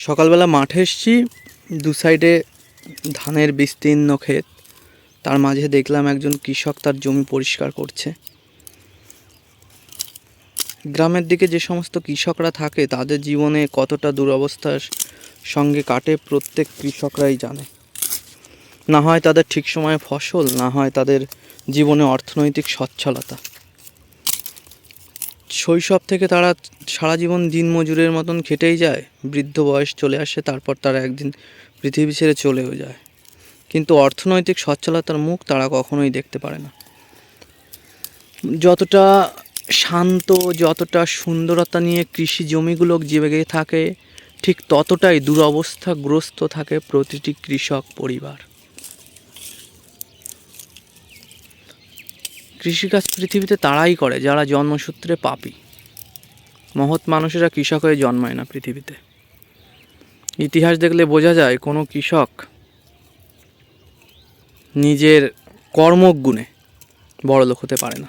সকালবেলা মাঠে এসছি, দু সাইডে ধানের বিস্তীর্ণ ক্ষেত, তার মাঝে দেখলাম একজন কৃষক তার জমি পরিষ্কার করছে। গ্রামের দিকে যে সমস্ত কৃষকরা থাকে, তাদের জীবনে কতটা দুরবস্থার সঙ্গে কাটে প্রত্যেক কৃষকরাই জানে। না হয় তাদের ঠিক সময়ে ফসল, না হয় তাদের জীবনে অর্থনৈতিক সচ্ছলতা। শৈশব থেকে তারা সারা জীবন দিনমজুরের মতন খেটেই যায়, বৃদ্ধ বয়স চলে আসে, তারপর তারা একদিন পৃথিবী ছেড়ে চলেও যায়। কিন্তু অর্থনৈতিক সচ্ছলতার মুখ তারা কখনোই দেখতে পারে না। যতটা শান্ত, যতটা সুন্দরতা নিয়ে কৃষি জমিগুলো জেগে থাকে, ঠিক ততটাই দুরবস্থাগ্রস্ত থাকে প্রতিটি কৃষক পরিবার। কৃষিকাজ পৃথিবীতে তারাই করে, যারা জন্মসূত্রে পাপি। মহৎ মানুষেরা কৃষক হয়ে জন্মায় না পৃথিবীতে। ইতিহাস দেখলে বোঝা যায়, কোনো কৃষক নিজের কর্মগুণে বড়লোক হতে পারে না।